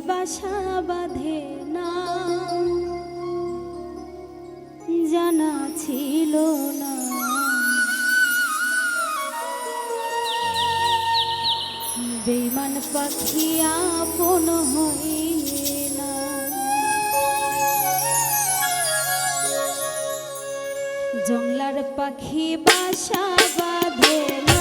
বাসা বাঁধে না। জানা ছিল না। বেমান পাখি আপন হই না। জংলার পাখি বাসা বাঁধে না।